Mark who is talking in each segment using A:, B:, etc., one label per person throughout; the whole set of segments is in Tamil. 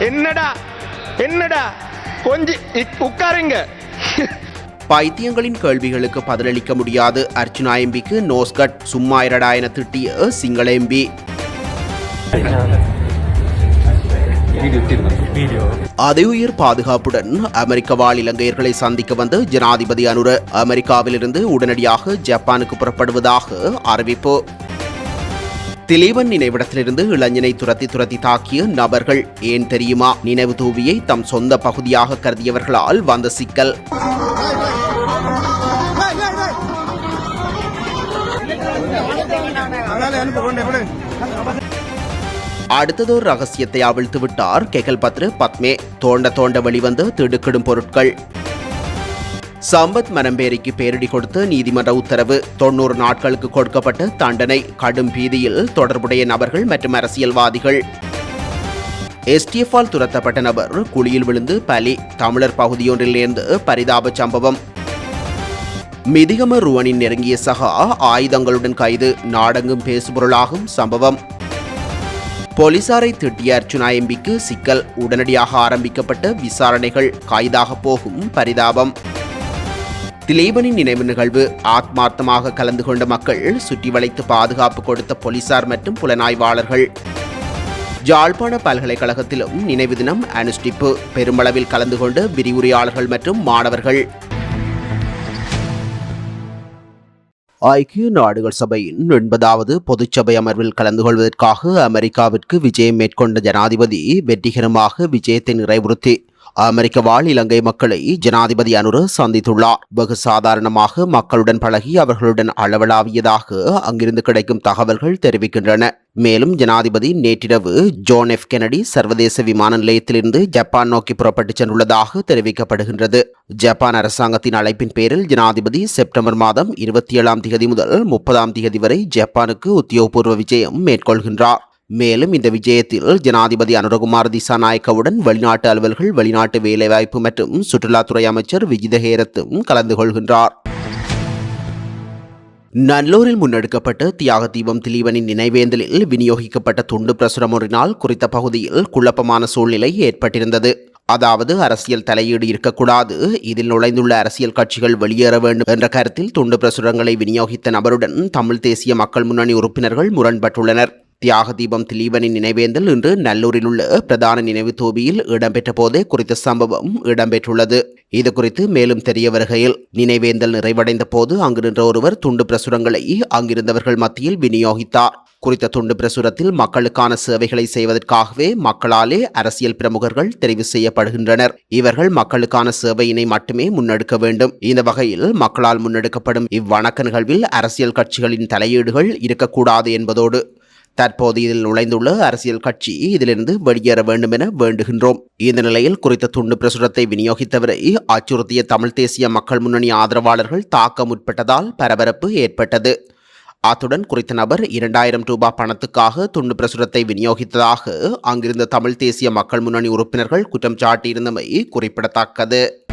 A: என்னடா? என்னடா? கொஞ்சம் உட்காருங்க.
B: பைத்தியங்களின் கேள்விகளுக்கு பதிலளிக்க முடியாது. அர்ச்சனா எம்பிக்கு நோஸ்கட் சும்மா இரடா என திட்டிய சிங்கள எம்பி. அதிஉயர் பாதுகாப்புடன் அமெரிக்க வாழ் இலங்கையர்களை சந்திக்க வந்த ஜனாதிபதி அனுர அமெரிக்காவிலிருந்து உடனடியாக ஜப்பானுக்கு புறப்படுவதாக அறிவிப்பு. திலீபன் நினைவிடத்திலிருந்து இளைஞனை துரத்தி துரத்தி தாக்கிய நபர்கள் ஏன் தெரியுமா? நினைவு தூவியை தம் சொந்த பகுதியாக கருதியவர்களால் வந்த சிக்கல். அடுத்ததோர் ரகசியத்தை அவிழ்த்து விட்டார் கெகல் பத்ரு பத்மே. தோண்ட தோண்ட வெளிவந்து திடுக்கிடும் பொருட்கள். சம்பத் மனம்பேரிக்கு பேரிடி கொடுத்து நீதிமன்ற உத்தரவு. தொண்ணூறு நாட்களுக்கு கொடுக்கப்பட்ட தண்டனை. கடும் பீதியில் தொடர்புடைய நபர்கள் மற்றும் அரசியல்வாதிகள். எஸ்டிஎஃபால் துரத்தப்பட்ட நபர் குழியில் விழுந்து பலி. தமிழர் பகுதியொன்றில் நேர்ந்து பரிதாப சம்பவம். மிதிகம ருவனின் நெருங்கிய சகா ஆயுதங்களுடன் கைது. நாடெங்கும் பேசுபொருளாகும் சம்பவம். போலீசாரை திட்டிய அர்ச்சுனா எம்பிக்கு சிக்கல். உடனடியாக ஆரம்பிக்கப்பட்ட விசாரணைகள். கைதாக போகும் பரிதாபம். திலீபனின் நினைவு நிகழ்வு ஆத்மார்த்தமாக கலந்து கொண்ட மக்கள் சுற்றி வளைத்து பாதுகாப்பு கொடுத்த போலீசார் மற்றும் புலனாய்வாளர்கள். ஜாழ்ப்பாண பல்கலைக்கழகத்திலும் நினைவு தினம் அனுஷ்டிப்பு. பெருமளவில் கலந்து கொண்டு விரிவுரையாளர்கள் மற்றும் மாணவர்கள். ஐக்கிய நாடுகள் சபையின் எண்பதாவது பொதுச்சபை அமர்வில் கலந்து கொள்வதற்காக அமெரிக்காவிற்கு விஜயம் மேற்கொண்ட ஜனாதிபதி வெற்றிகரமாக விஜயத்தை நிறைவுறுத்தி. அமெரிக்க வாழ் இலங்கை மக்களை ஜனாதிபதி அனுர சந்தித்துள்ளார். வெகு சாதாரணமாக மக்களுடன் பழகி அவர்களுடன் அளவலாவியதாக அங்கிருந்து கிடைக்கும் தகவல்கள் தெரிவிக்கின்றன. மேலும் ஜனாதிபதி நேற்றிரவு ஜோன் எஃப் கெனடி சர்வதேச விமான நிலையத்திலிருந்து ஜப்பான் நோக்கி புறப்பட்டுச் சென்றுள்ளதாக தெரிவிக்கப்படுகின்றது. ஜப்பான் அரசாங்கத்தின் அழைப்பின் பேரில் ஜனாதிபதி செப்டம்பர் மாதம் இருபத்தி ஏழாம் தேதி முதல் முப்பதாம் தேதி வரை ஜப்பானுக்கு உத்தியோகபூர்வ விஜயம் மேற்கொள்கின்றார். மேலும் இந்த விஜயத்தில் ஜனாதிபதி அனுரகுமார் திசாநாயக்கவுடன் வெளிநாட்டு அலுவல்கள் வெளிநாட்டு வேலைவாய்ப்பு மற்றும் சுற்றுலாத்துறை அமைச்சர் விஜிதஹேரத்தும் கலந்து கொள்கின்றார். நல்லூரில் முன்னெடுக்கப்பட்ட தியாக தீபம் திலீவனின் நினைவேந்தலில் விநியோகிக்கப்பட்ட துண்டு பிரசுரம் ஒன்றினால் குறித்த பகுதியில் குழப்பமான சூழ்நிலை ஏற்பட்டிருந்தது. அதாவது அரசியல் தலையீடு இருக்கக்கூடாது. இதில் நுழைந்துள்ள அரசியல் கட்சிகள் வெளியேற வேண்டும் என்ற கருத்தில் துண்டு பிரசுரங்களை விநியோகித்த நபருடன் தமிழ் தேசிய மக்கள் முன்னணி உறுப்பினர்கள் முரண்பட்டுள்ளனர். தியாக தீபம் திலீபனின் நினைவேந்தல் இன்று நல்லூரில் உள்ள பிரதான நினைவு தோபியில் இடம்பெற்ற போதே குறித்த சம்பவம் இடம்பெற்றுள்ளது. இது குறித்து மேலும் தெரிய வருகையில் நினைவேந்தல் நிறைவடைந்த போது அங்கு நின்ற ஒருவர் துண்டு பிரசுரங்களை அங்கிருந்தவர்கள் மத்தியில் விநியோகித்தார். குறித்த துண்டு பிரசுரத்தில் மக்களுக்கான சேவைகளை செய்வதற்காகவே மக்களாலே அரசியல் பிரமுகர்கள் தெரிவு செய்யப்படுகின்றனர். இவர்கள் மக்களுக்கான சேவையினை மட்டுமே முன்னெடுக்க வேண்டும். இந்த வகையில் மக்களால் முன்னெடுக்கப்படும் இவ்வணக்க நிகழ்வில் அரசியல் கட்சிகளின் தலையீடுகள் இருக்கக்கூடாது என்பதோடு தற்போது இதில் நுழைந்துள்ள அரசியல் கட்சி இதிலிருந்து வெளியேற வேண்டும் என வேண்டுகின்றோம். இந்த நிலையில் குறித்த துண்டு பிரசுரத்தை விநியோகித்தவரை அச்சுறுத்திய தமிழ் தேசிய மக்கள் முன்னணி ஆதரவாளர்கள் தாக்க முற்பட்டதால் பரபரப்பு ஏற்பட்டது. அத்துடன் குறித்த நபர் இரண்டாயிரம் ரூபாய் பணத்துக்காக துண்டு பிரசுரத்தை விநியோகித்ததாக அங்கிருந்த தமிழ் தேசிய மக்கள் முன்னணி உறுப்பினர்கள் குற்றம் சாட்டியிருந்தமை குறிப்பிடத்தக்கது.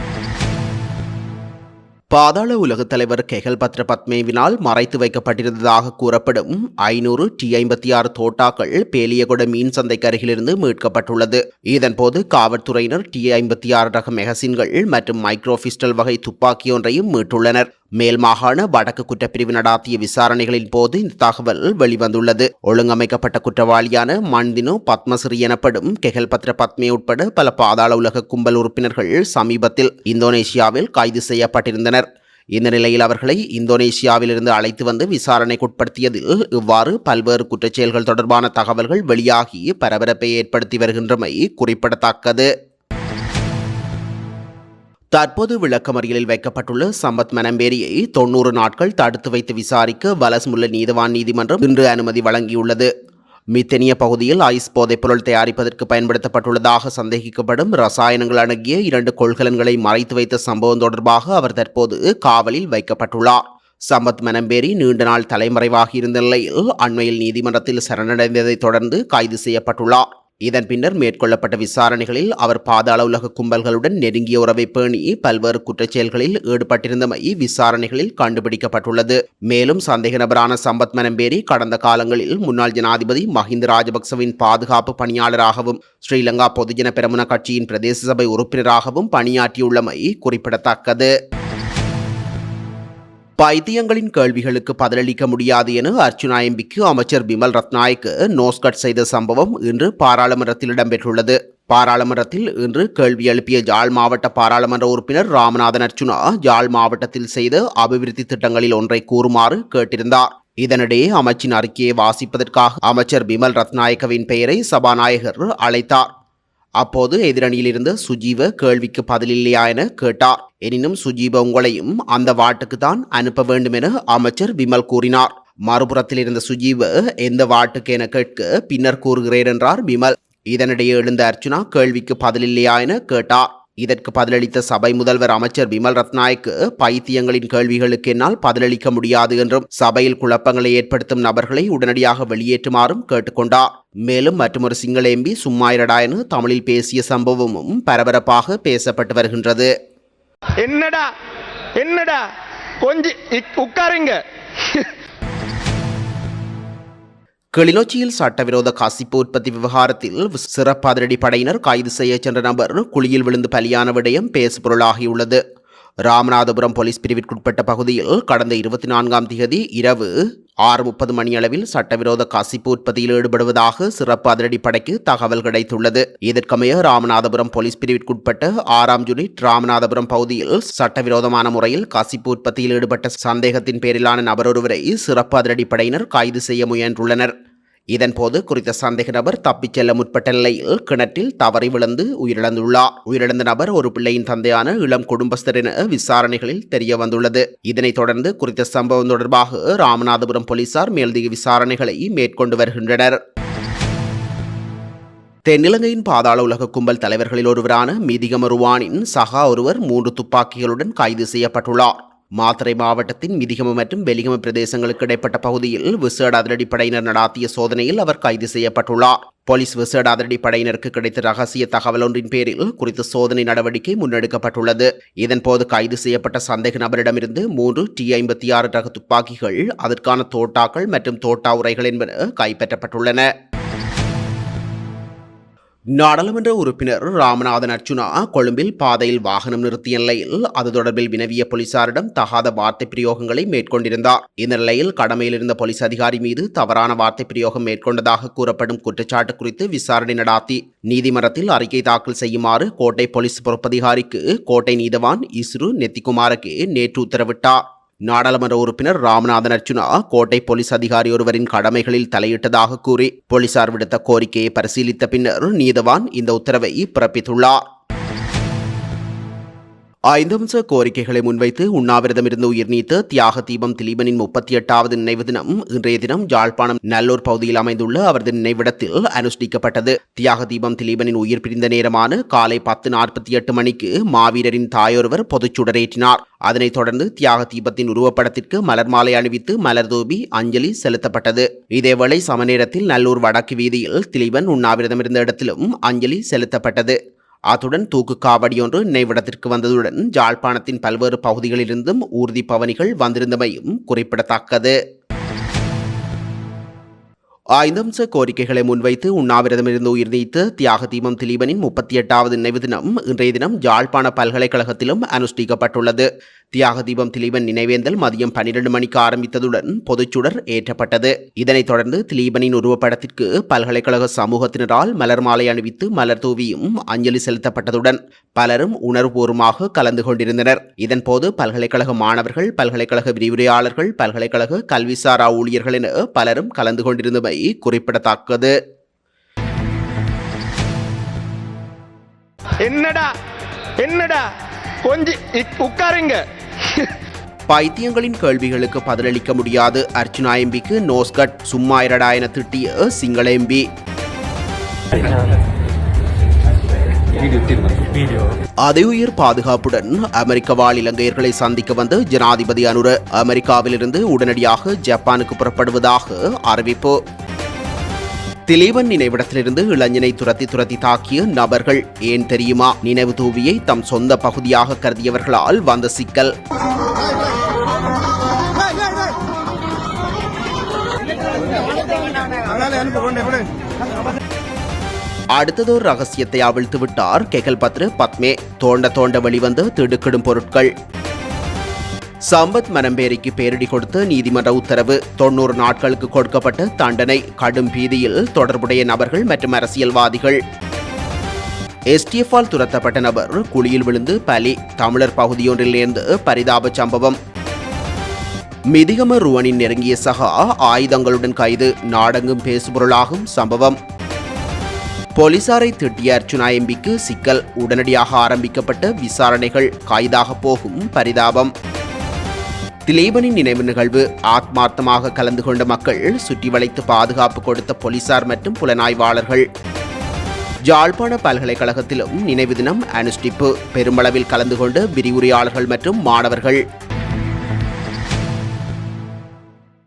B: பாதாள உலகத் தலைவர் கெகல் பத்ர பத்மேவினால் மறைத்து வைக்கப்பட்டிருந்ததாக கூறப்படும் ஐநூறு டி ஐம்பத்தி ஆறு தோட்டாக்கள் பேலியகுட மீன் சந்தைக்கு அருகிலிருந்து மீட்கப்பட்டுள்ளது. இதன்போது காவல்துறையினர் டி ஐம்பத்தி ஆறு ரக மெகசின்கள் மற்றும் மைக்ரோபிஸ்டல் வகை துப்பாக்கி ஒன்றையும் மீட்டுள்ளனர். மேல் மாகாண வடக்கு குற்றப்பிரிவு நடாத்திய விசாரணைகளின் போது இந்த தகவல் வெளிவந்துள்ளது. ஒழுங்கமைக்கப்பட்ட குற்றவாளியான மண்தினோ பத்மஸ்ரீ எனப்படும் கெகல் பத்ர பத்மே உட்பட பல பாதாள உலக கும்பல் உறுப்பினர்கள் சமீபத்தில் இந்தோனேஷியாவில் கைது செய்யப்பட்டிருந்தனர். இந்த நிலையில் அவர்களை இந்தோனேஷியாவிலிருந்து அழைத்து வந்து விசாரணைக்குட்படுத்தியதில் இவ்வாறு பல்வேறு குற்றச்செயல்கள் தொடர்பான தகவல்கள் வெளியாகி பரபரப்பை ஏற்படுத்தி வருகின்றமை குறிப்பிடத்தக்கது. தற்போது விளக்கமறியலில் வைக்கப்பட்டுள்ள சம்பத் மனம்பேரியை தொன்னூறு நாட்கள் தடுத்து வைத்து விசாரிக்க வலஸ்முல்ல நீதவான் நீதிமன்றம் இன்று அனுமதி வழங்கியுள்ளது. மித்தனிய பகுதியில் ஐஸ் போதைப்பொருள் தயாரிப்பதற்கு பயன்படுத்தப்பட்டுள்ளதாக சந்தேகிக்கப்படும் ரசாயனங்கள் அடங்கிய இரண்டு கொள்கலன்களை மறைத்து வைத்த சம்பவம் தொடர்பாக அவர் தற்போது காவலில் வைக்கப்பட்டுள்ளார். சம்பத் மனம்பேரி நீண்ட நாள் தலைமறைவாகி இருந்த நிலையில் அண்மையில் நீதிமன்றத்தில் சரணடைந்ததைத் தொடர்ந்து கைது செய்யப்பட்டுள்ளார். இதன் பின்னர் மேற்கொள்ளப்பட்ட விசாரணைகளில் அவர் பாதாள உலக கும்பல்களுடன் நெருங்கிய உறவை பேணி பல்வேறு குற்றச்செயல்களில் ஈடுபட்டிருந்தமை விசாரணைகளில் கண்டுபிடிக்கப்பட்டுள்ளது. மேலும் சந்தேக நபரான சம்பத் மனம்பேரி கடந்த காலங்களில் முன்னாள் ஜனாதிபதி மஹிந்த ராஜபக்சவின் பாதுகாப்பு பணியாளராகவும் ஸ்ரீலங்கா பொதுஜன பெரமுன கட்சியின் பிரதேச சபை உறுப்பினராகவும் பணியாற்றியுள்ளமை குறிப்பிடத்தக்கது. பைத்தியங்களின் கேள்விகளுக்கு பதிலளிக்க முடியாது என அர்ச்சுனா எம்பிக்கு அமைச்சர் பிமல் ரத்நாய்க்கு நோஸ்கட் செய்த சம்பவம் இன்று பாராளுமன்றத்தில் இடம்பெற்றுள்ளது. பாராளுமன்றத்தில் இன்று கேள்வி எழுப்பிய ஜாழ் மாவட்ட பாராளுமன்ற உறுப்பினர் ராமநாதன் அர்ச்சுனா ஜாழ் மாவட்டத்தில் செய்த அபிவிருத்தி திட்டங்களில் ஒன்றை கூறுமாறு கேட்டிருந்தார். இதனிடையே அமைச்சின் அறிக்கையை வாசிப்பதற்காக அமைச்சர் பிமல் ரத்நாயக்கவின் பெயரை சபாநாயகர் அழைத்தார். அப்போது எதிரணியில் இருந்த சுஜீவ கேள்விக்கு பதிலில்லையா என கேட்டார். எனினும் சுஜீவ உங்களையும் அந்த வாட்டுக்கு தான் அனுப்ப வேண்டும் என அமைச்சர் விமல் கூறினார். மறுபுறத்தில் இருந்த சுஜீவ எந்த வாட்டுக்கு? என கேட்க பின்னர் கூறுகிறேன் என்றார் விமல். இதனிடையே எழுந்த அர்ச்சுனா கேள்விக்கு பதிலில்லையா என கேட்டார். இதற்கு பதிலளித்த சபை முதல்வர் அமைச்சர் விமல் ரத்நாயக்கு பைத்தியங்களின் கேள்விகளுக்கு என்னால் பதிலளிக்க முடியாது என்றும் சபையில் குழப்பங்களை ஏற்படுத்தும் நபர்களை உடனடியாக வெளியேற்றுமாறும் கேட்டுக்கொண்டார். மேலும் மற்றொரு சிங்கள எம்பி சும்மாயிரடாயனு தமிழில் பேசிய சம்பவமும் பரபரப்பாக பேசப்பட்டு வருகின்றது.
A: என்னடா? என்னடா? கொஞ்சம் உட்காருங்க.
B: கிளிநொச்சியில் சட்டவிரோத கசிப்பு உற்பத்தி விவகாரத்தில் சிறப்பு அதிரடி படையினர் கைது செய்ய சென்ற நபர் குழியில் விழுந்து பலியான விடயம் பேசுபொருளாகியுள்ளது. ராமநாதபுரம் போலீஸ் பிரிவிற்குட்பட்ட பகுதியில் கடந்த இருபத்தி நான்காம் தேதி இரவு ஆறு முப்பது மணியளவில் சட்டவிரோத கசிப்பு உற்பத்தியில் ஈடுபடுவதாக சிறப்பு அதிரடிப்படைக்கு தகவல் கிடைத்துள்ளது. இதற்கமைய ராமநாதபுரம் போலீஸ் பிரிவிற்குட்பட்ட ஆறாம் யூனிட் ராமநாதபுரம் பகுதியில் சட்டவிரோதமான முறையில் கசிப்பு உற்பத்தியில் ஈடுபட்ட சந்தேகத்தின் பேரிலான நபரொருவரை சிறப்பு அதிரடி படையினர் கைது செய்ய முயன்றுள்ளனர். இதன்போது குறித்த சந்தேக நபர் தப்பிச் செல்ல முற்பட்ட நிலையில் கிணற்றில் தவறி விழுந்து உயிரிழந்துள்ளார். உயிரிழந்த நபர் ஒரு பிள்ளையின் தந்தையான இளம் குடும்பஸ்தர் என விசாரணைகளில் தெரிய வந்துள்ளது இதனைத் தொடர்ந்து குறித்த சம்பவம் தொடர்பாக ராமநாதபுரம் போலீசார் மேலதிக விசாரணைகளை மேற்கொண்டு வருகின்றனர். தென்னிலங்கையின் பாதாள உலக கும்பல் தலைவர்களில் ஒருவரான மிதிகமருவானின் சகா ஒருவர் மூன்று துப்பாக்கிகளுடன் கைது செய்யப்பட்டுள்ளார். மாத்தறை மாவட்டத்தின் மிதிகம மற்றும் வெலிகம பிரதேசங்களுக்கு இடைப்பட்ட பகுதியில் விசேட அதிரடி படையினர் நடாத்திய சோதனையில் அவர் கைது செய்யப்பட்டுள்ளார். போலீஸ் விசேட அதிரடி படையினருக்கு கிடைத்த ரகசிய தகவல் ஒன்றின் பேரில் குறித்த சோதனை நடவடிக்கை முன்னெடுக்கப்பட்டுள்ளது. இதன்போது கைது செய்யப்பட்ட சந்தேக நபரிடமிருந்து மூன்று டி ஐம்பத்தி ஆறு ரக துப்பாக்கிகள் அதற்கான தோட்டாக்கள் மற்றும் தோட்டா உரைகள் என்பன கைப்பற்றப்பட்டுள்ளன. நாடாளுமன்ற உறுப்பினர் ராமநாதன் அர்ச்சுனா கொழும்பில் பாதையில் வாகனம் நிறுத்திய நிலையில் அது தொடர்பில் வினவிய போலீசாரிடம் தகாத வார்த்தை பிரயோகங்களை மேற்கொண்டிருந்தார். இந்த நிலையில் கடமையில் இருந்த போலீஸ் அதிகாரி மீது தவறான வார்த்தை பிரயோகம் மேற்கொண்டதாக கூறப்படும் குற்றச்சாட்டு குறித்து விசாரணை நடாத்தி நீதிமன்றத்தில் அறிக்கை தாக்கல் செய்யுமாறு கோட்டை போலீஸ் பொறுப்பதிகாரிக்கு கோட்டை நீதவான் இஸ்ரு நெத்திகுமாருக்கு நேற்று உத்தரவிட்டார். நாடாளுமன்ற உறுப்பினர் ராமநாதன் அர்ஜுனா கோட்டை போலீஸ் அதிகாரி ஒருவரின் கடமைகளில் தலையிட்டதாக கூறி போலீசார் விடுத்த கோரிக்கையை பரிசீலித்த பின்னர் நீதவான் இந்த உத்தரவை பிறப்பித்துள்ளார். ஐந்து கோரிக்கைகளை முன்வைத்து உண்ணாவிரதமிருந்து உயிர் நீத்த தியாக தீபம் திலீபனின் முப்பத்தி எட்டாவது நினைவு தினம் இன்றைய தினம் யாழ்ப்பாணம் நல்லூர் பகுதியில் அமைந்துள்ள அவரது நினைவிடத்தில் அனுஷ்டிக்கப்பட்டது. தியாக தீபம் திலீபனின் உயிர் பிரிந்த நேரமான காலை பத்து நாற்பத்தி எட்டு மணிக்கு மாவீரரின் தாயொருவர் பொதுச்சுடரேற்றினார் அதனைத் தொடர்ந்து தியாக தீபத்தின் உருவப்படத்திற்கு மலர் மாலை அணிவித்து மலர் தூபி அஞ்சலி செலுத்தப்பட்டது. இதேவேளை சமநேரத்தில் நல்லூர் வடக்கு வீதியில் திலீபன் உண்ணாவிரதமிருந்த இடத்திலும் அஞ்சலி செலுத்தப்பட்டது. அத்துடன் தூக்கு காவடியொன்று நினைவிடத்திற்கு வந்ததுடன் ஜாழ்ப்பாணத்தின் பல்வேறு பகுதிகளிலிருந்தும் ஊர்தி பவனிகள் வந்திருந்தமையும் குறிப்பிடத்தக்கது. ஐந்தம்ச கோரிக்கைகளை முன்வைத்து உண்ணாவிரதமிருந்து உயிர் நீத்த தியாக தீபம் திலீபனின் முப்பத்தி எட்டாவது நினைவு தினம் இன்றைய தினம் ஜாழ்ப்பாண பல்கலைக்கழகத்திலும் அனுஷ்டிக்கப்பட்டுள்ளது. தியாக தீபம் திலீபன் நினைவேந்தல் மதியம் பன்னிரண்டு மணிக்கு ஆரம்பித்ததுடன் பொதுச்சுடர் ஏற்றப்பட்டது. இதனைத் தொடர்ந்து திலீபனின் உருவப்படத்திற்கு பல்கலைக்கழக சமூகத்தினரால் மலர் மாலை அணிவித்து மலர் தூவியும் அஞ்சலி செலுத்தப்பட்டதுடன் பலரும் உணர்வுபூர்வமாக கலந்து கொண்டிருந்தனர். இதன்போது பல்கலைக்கழக மாணவர்கள் பல்கலைக்கழக விரிவுரையாளர்கள் பல்கலைக்கழக கல்விசாரா ஊழியர்கள் என பலரும் கலந்து கொண்டிருந்தமை குறிப்பிடத்தக்கது.
A: என்னடா? என்னடா? கொஞ்சம் உட்காருங்க.
B: பைத்தியங்களின் கேள்விகளுக்கு பதிலளிக்க முடியாது. அர்ச்சுனா எம்பிக்கு நோஸ்கட் சும்மா இரடா என திட்டிய சிங்கள எம்பி உயிர் பாதுகாப்புடன் அமெரிக்க வாழ் இலங்கையர்களை சந்திக்க வந்த ஜனாதிபதி அனுர அமெரிக்காவிலிருந்து உடனடியாக ஜப்பானுக்கு புறப்படுவதாக அறிவிப்பு. திலீபன் நினைவிடத்திலிருந்து இளைஞனை துரத்தி துரத்தி தாக்கிய நபர்கள் ஏன் தெரியுமா? நினைவு தூவியை தம் சொந்த பகுதியாக கருதியவர்களால் வந்த சிக்கல். அடுத்ததோர் ரகசியத்தை அவிழ்த்து விட்டார் கெகல் பத்ரு பத்மே. தோண்ட தோண்ட வெளிவந்த திடுக்கிடும் பொருட்கள். சம்பத் மனம்பேரிக்கு பேரிடி கொடுத்து நீதிமன்ற உத்தரவு. தொண்ணூறு நாட்களுக்கு கொடுக்கப்பட்ட தண்டனை. கடும் பீதியில் தொடர்புடைய நபர்கள் மற்றும் அரசியல்வாதிகள். எஸ்டிஎஃபால் துரத்தப்பட்ட நபர் குழியில் விழுந்து பலி. தமிழர் பகுதியொன்றிலிருந்து பரிதாப சம்பவம். மிதிகம ருவனின் நெருங்கிய சகா ஆயுதங்களுடன் கைது. நாடெங்கும் பேசுபொருளாகும் சம்பவம். போலீசாரை திட்டிய அர்ச்சுனா எம்பிக்கு சிக்கல். உடனடியாக ஆரம்பிக்கப்பட்ட விசாரணைகள். கைதாக போகும் பரிதாபம். திலீபனின் நினைவு நிகழ்வு ஆத்மார்த்தமாக கலந்து கொண்ட மக்கள் சுற்றி வளைத்து பாதுகாப்பு கொடுத்த போலீசார் மற்றும் புலனாய்வாளர்கள். ஜாழ்ப்பாண பல்கலைக்கழகத்திலும் நினைவு தினம் அனுஷ்டிப்பு பெருமளவில் கலந்து கொண்ட விரிவுரையாளர்கள் மற்றும் மாணவர்கள்.